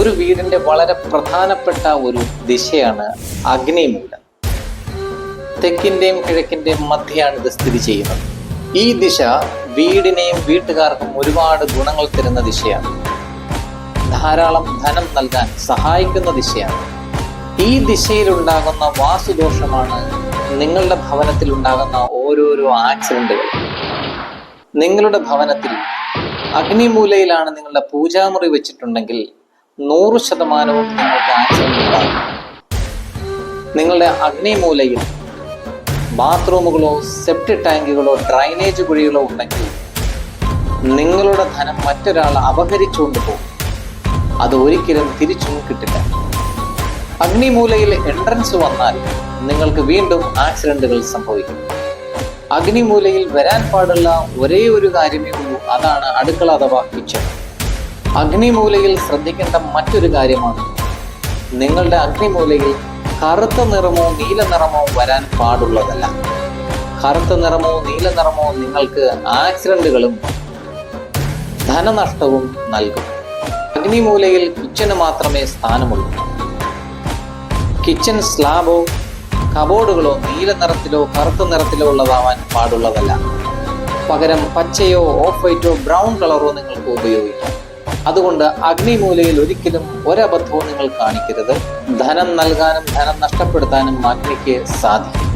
ഒരു വീടിന്റെ വളരെ പ്രധാനപ്പെട്ട ഒരു ദിശയാണ് അഗ്നിമൂലം. തെക്കിന്റെയും കിഴക്കിന്റെയും മധ്യയാണ് ഇത് സ്ഥിതി ചെയ്യുന്നത്. ഈ ദിശ വീടിനെയും വീട്ടുകാർക്കും ഒരുപാട് ഗുണങ്ങൾ തരുന്ന ദിശയാണ്. ധാരാളം ധനം നൽകാൻ സഹായിക്കുന്ന ദിശയാണ്. ഈ ദിശയിലുണ്ടാകുന്ന വാസുദോഷമാണ് നിങ്ങളുടെ ഭവനത്തിൽ ഉണ്ടാകുന്ന ഓരോരോ ആക്സിഡന്റുകൾ. നിങ്ങളുടെ ഭവനത്തിൽ അഗ്നിമൂലയിലാണ് നിങ്ങളുടെ പൂജാമുറി വെച്ചിട്ടുണ്ടെങ്കിൽ നൂറ് ശതമാനവും നിങ്ങൾക്ക് ആൻസർ ഉണ്ടാകും. നിങ്ങളുടെ അഗ്നിമൂലയിൽ ബാത്റൂമുകളോ സെപ്റ്റി ടാങ്കുകളോ ഡ്രൈനേജ് കുഴികളോ ഉണ്ടെങ്കിൽ നിങ്ങളുടെ ധനം മറ്റൊരാൾ അപഹരിച്ചുകൊണ്ട് പോകും. അത് ഒരിക്കലും തിരിച്ചും കിട്ടില്ല. അഗ്നിമൂലയിൽ എൻട്രൻസ് വന്നാൽ നിങ്ങൾക്ക് വീണ്ടും ആക്സിഡന്റുകൾ സംഭവിക്കും. അഗ്നിമൂലയിൽ വരാൻ പാടുള്ള ഒരേ ഒരു കാര്യമേ ഉള്ളൂ. അതാണ് അടുക്കള അഥവാ കിച്ചൺ അഗ്നിമൂലയിൽ ശ്രദ്ധിക്കേണ്ട മറ്റൊരു കാര്യമാണ്. നിങ്ങളുടെ അഗ്നിമൂലയിൽ കറുത്ത നിറമോ നീല നിറമോ വരാൻ പാടുള്ളതല്ല. കറുത്ത നിറമോ നീല നിറമോ നിങ്ങൾക്ക് ആക്സിഡന്റുകളും ധനനഷ്ടവും നൽകും. അഗ്നിമൂലയിൽ കിച്ചന് മാത്രമേ സ്ഥാനമുള്ളൂ. കിച്ചൻ സ്ലാബോ കബോർഡുകളോ നീല നിറത്തിലോ കറുത്ത നിറത്തിലോ ഉള്ളതാവാൻ പാടുള്ളതല്ല. പകരം പച്ചയോ ഓഫ് വൈറ്റോ ബ്രൗൺ കളറോ നിങ്ങൾക്ക് ഉപയോഗിക്കാം. അതുകൊണ്ട് അഗ്നിമൂലയിൽ ഒരിക്കലും ഒരബദ്ധവും നിങ്ങൾ കാണിക്കരുത്. ധനം നൽകാനും ധനം നഷ്ടപ്പെടുത്താനും അഗ്നിക്ക് സാധിക്കും.